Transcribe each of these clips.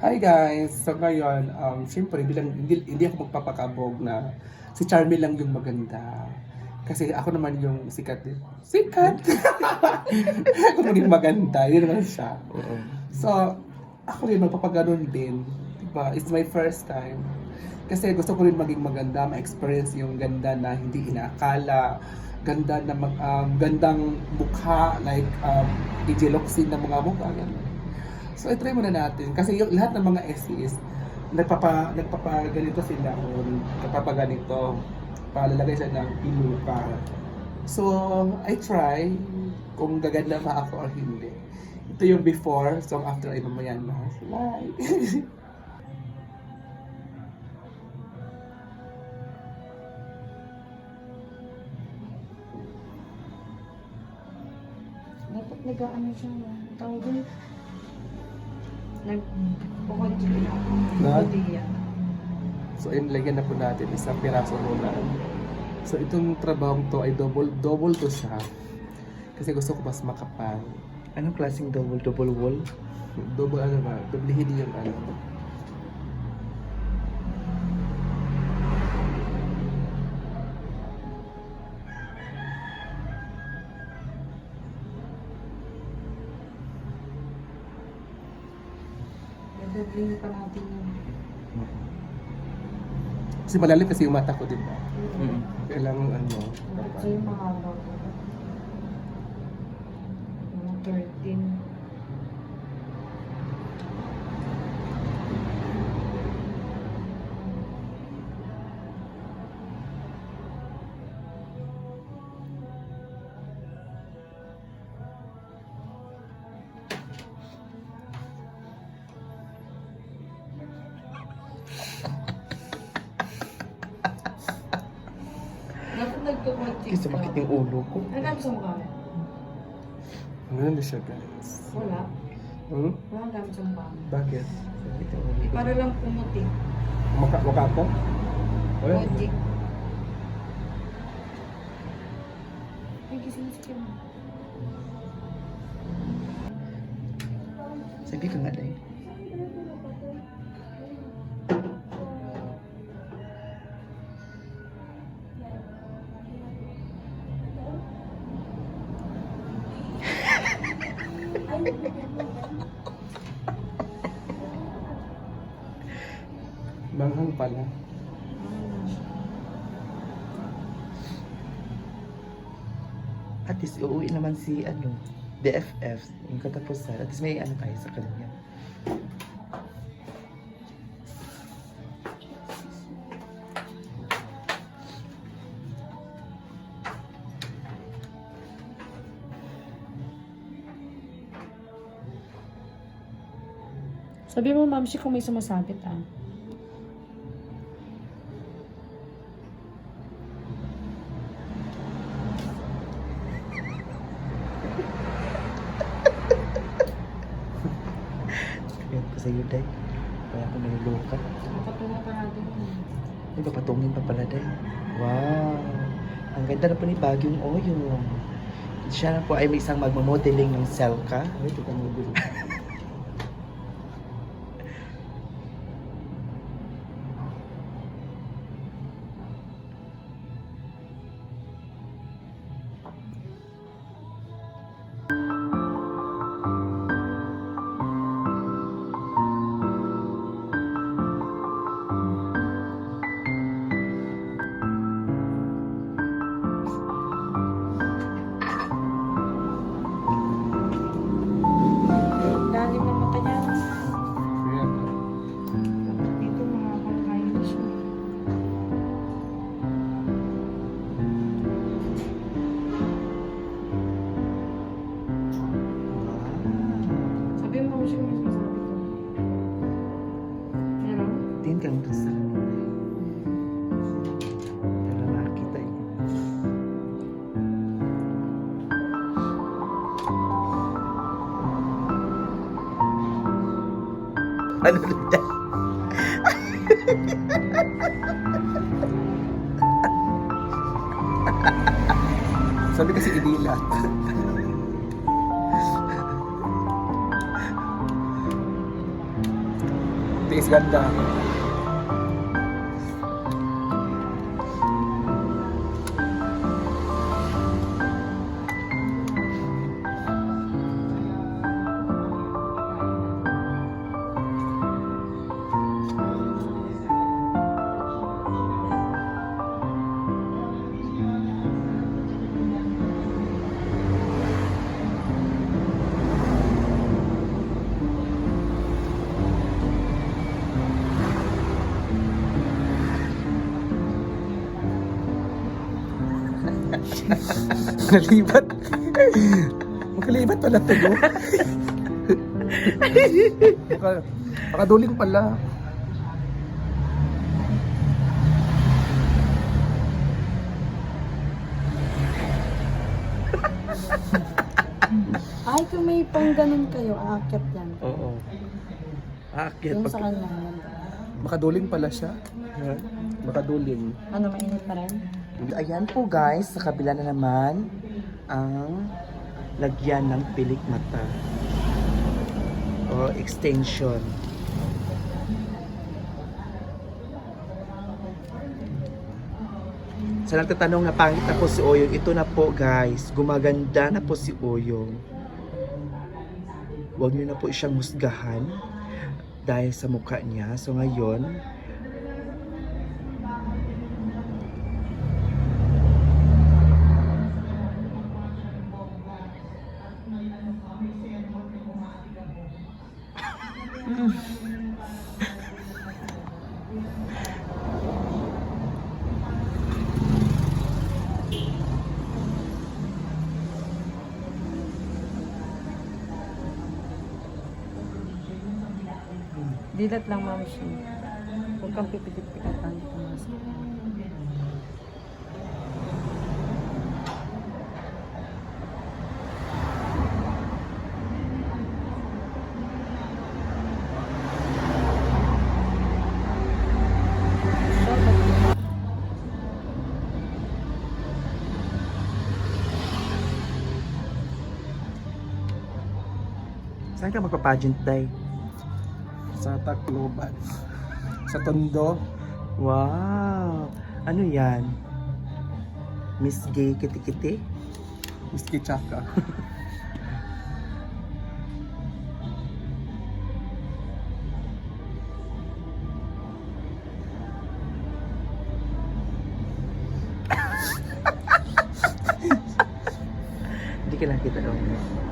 Hi guys! So ngayon, um, syempre, bilang, hindi, hindi ako magpapakabog na si Charmy lang yung maganda. Kasi ako naman yung sikat din. Sikat! ako maging maganda, yun naman siya. So, ako rin magpapaganon din. Diba? It's my first time. Kasi gusto ko rin maging maganda, ma-experience yung ganda na hindi inaakala, ganda na mag, um, gandang mukha, like um, DJ Loxin na mga mukha, ganun. So, i-try muna natin. Kasi yung lahat ng mga SEs, nagpapa, nagpapa ganito sila o nagpapaganito. Palalagay siya ng ilupa. So, I try kung gaganda ba ako or hindi. Ito yung before, so after ay mamaya na. Like, Dapat nag-ano siya, tawag doon. Nag-bukod yun. Nag? Idea. so, inlagyan na po natin isang piraso muna. So, itong trabaho to ay double, double to siya. Kasi gusto ko mas makapal. Anong klaseng double double wall? Double ano ba? Doublehin yung ano. Dadabling pa natin yun. Kasi malalim kasi yung mata ko, di ba? Mm. Kailangan ano. Ito yung mahaba ko. Mga 13. Kasi sumakit yung ulo ko. Ano gamit sa mukha mo? Ganun na siya, guys. Wala. Hmm? Wala ang gamit sa mukha mo. Bakit? Ko. Para lang pumuti. Maka, maka? Wala. Kotchik. Ay, gising na si Kim. Sabi ka nga dahil. Pala. At least uuwi naman si ano, DFF, yung katapusan. At least may ano tayo sa kanya. Sabi mo, ma'am, kung may sumasabit, ah. Ko sa'yo, Day. Kaya ako niluluka. Patungo pa natin. May papatungin pa pala, Day. Wow! Ang ganda na po ni Bagyong Oyo. Siya na po ay may isang magmamodeling ng Selka. Ay, ito ka mo Ulit yan? Sabi kasi idilat. Tiis ganda. Nakalibat. Makalibat pala to, no? Maka, makaduling pala. Ay, kung may pang ganun kayo, aakyat yan. Oo. Aakyat. Yung Pag... sa kanya. Makaduling pala siya. Makaduling. Ano, mainit pa rin? Ayan po guys, sa kabila na naman ang lagyan ng pilik mata. O extension. Sa nagtatanong na pangit na po si Oyong, ito na po guys, gumaganda na po si Oyong. Huwag niyo na po siyang husgahan dahil sa mukha niya. So ngayon, Dilat lang, ma'am siya. Huwag kang pipitit-pikatan. saan ka magpa-pageant day? Sa Tacloban. Sa Tondo. Wow! Ano yan? Miss Gay Kiti-Kiti? Miski Chaka. Hindi ka nakita daw.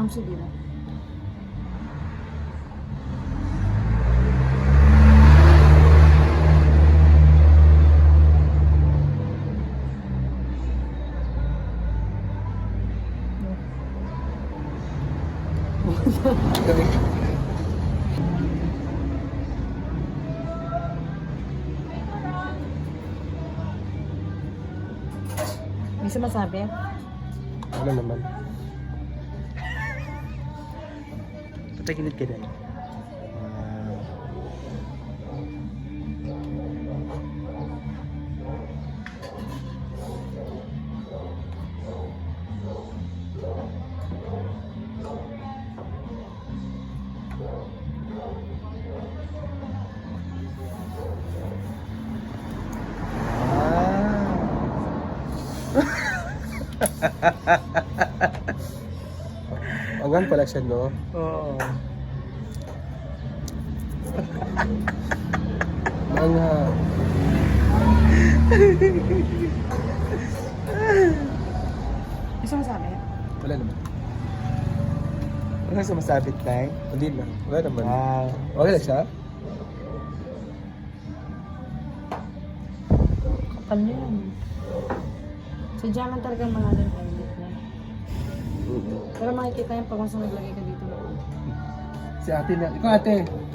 Ma'am si May sumasabi? Wala naman. Pataginid ka dahil. Angan pala siya, no? Oo. Mga... May sumasabi? Wala naman. Ano sumasabit tayo? Hindi na. Wala naman. Wow. Okay na siya? Kapal niya. Sadya man talaga mga din edit niya. Pero makikita yan pag mas naglagay ka dito. Si ate na. Ikaw ate.